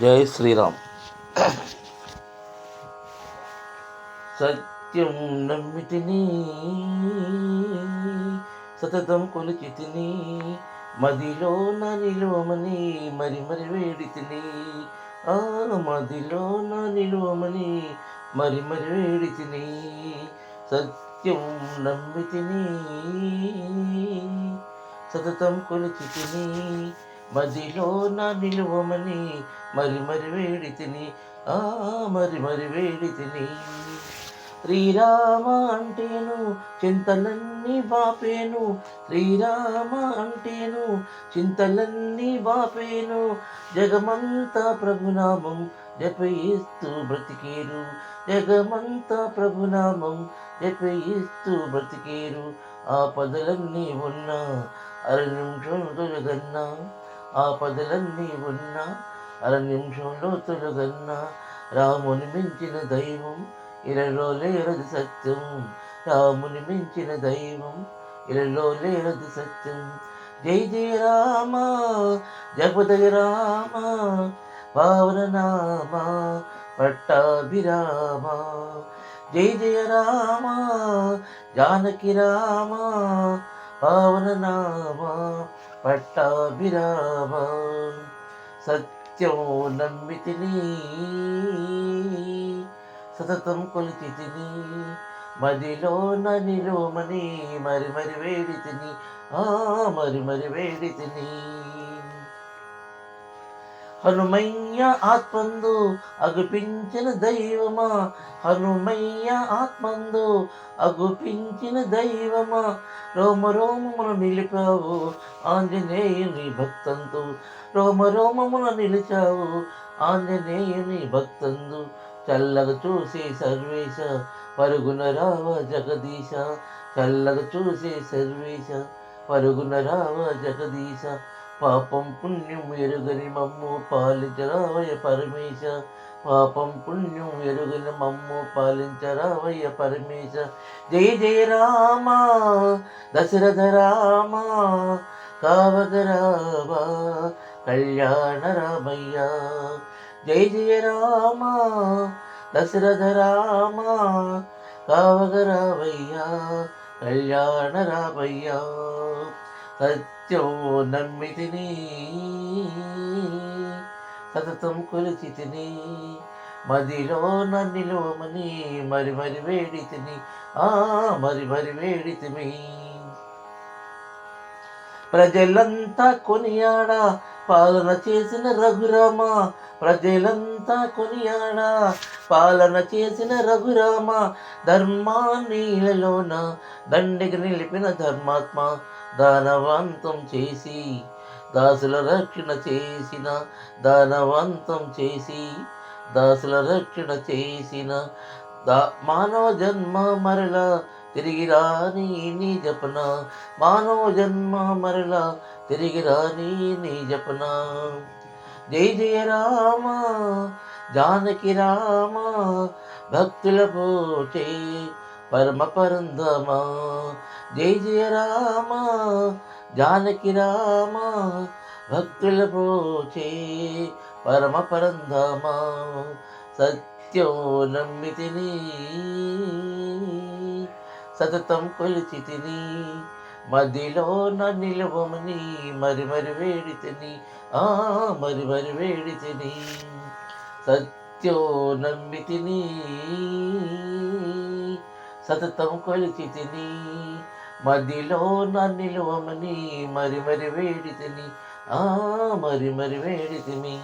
జై శ్రీరామ్. సత్యం నమ్మితిని సతతం కొలిచితిని మదిలో నా నిలువమని మరి మరి వేడితిని ఆ మదిలో నా నిలువమని మరి మరి వేడితిని సత్యం నమ్మితిని సతతం కొలిచితిని మదిలో నా నిలువమని మరి మరి వేడి తిని ఆ మరి మరి వేడి తిని. శ్రీరామ అంటేను చింతలన్నీ బాపేను. శ్రీరామ అంటేను చింతలన్నీ బాపేను. జగమంతా ప్రభునామం జపయిస్తూ బ్రతికేరు. జగమంతా ప్రభునామం జపయిస్తూ బ్రతికేరు. ఆ పదలన్నీ ఉన్నా అర నిమిషం తొలగన్నా ఆ పదలన్నీ ఉన్నా అర నిమిషంలో తొలగన్నా రాముని మించిన దైవం ఇరలో లేరది సత్యం. రాముని మించిన దైవం ఇరలో లేరది సత్యం. జై జయ రామ జపదయ రామ పావన నామ పట్టాభిరామ. జై జయ రామ జానకి రామ పావన నామ. పట్టాభిరామ. సత్యం నమ్మితిని సతతం కొలిచి తిని. మదిలో నిలువమని మరి మరి వేడి తిని. ఆ మరి మరి వేడి తిని. హనుమయ్య ఆత్మందు అగుపించిన దైవమా? హనుమయ్య ఆత్మందు అగుపించిన దైవమా? రోమ రోమమును నిలిపావు ఆంజనేయుని భక్తందు. రోమ రోమమును నిలిచావు ఆంజనేయుని భక్తందు. చల్లగ చూసి సర్వేశ పరుగున రావ జగదీశ. చల్లగ చూసి సర్వేశ పరుగున రావ జగదీశ. పాపం పుణ్యం ఎరుగని మమ్ము పాలించరావయ్య పరమేశ పాపం పుణ్యం ఎరుగని మమ్ము పాలించరావయ్య పరమేశ జయ జయ రామ దశరథ రామ కావగ రామ కళ్యాణ రామయ్య జయ జయ రామ దశరథ రామ కావగ రామయ్య కళ్యాణ రామయ్య సత్యో నమ్మితిని సతతం కొలిచి తిని మదిలో నన్నిలోమని మరి మరి వేడి తిని ఆ మరి మరి వేడి తిని ప్రజలంతా కొనియాడా? పాలన చేసిన రఘురామ. ప్రజలంతా కొనియాడా? పాలన చేసిన రఘురామ. ధర్మాన్నిలలోన దండికి నిలిపిన ధర్మాత్మ. దానవంతం చేసి దాసుల రక్షణ చేసిన దానవంతం చేసి దాసుల రక్షణ చేసిన దా మానవ జన్మ మరల తిరిగి రాని నీ జపన. మానవ జన్మ మరల తిరిగి రాని నీ జపన. జై జయ రామ జానకి రామ భక్తుల పోచే పరమ పరందమా జై జయ రామ జానకి రామ భక్తుల పోచే పరమ పరందమా సత్యం నమ్మితిని సతతం కొలిచి తిని మదిలో నా నిలవమని మరి మరి వేడి తిని ఆ మరి మరి వేడి తిని సత్యం నమ్మితిని సతతం కొలిచి తిని మదిలో నా నిలువమని మరి మరి వేడి తిని ఆ మరి మరి వేడి తిని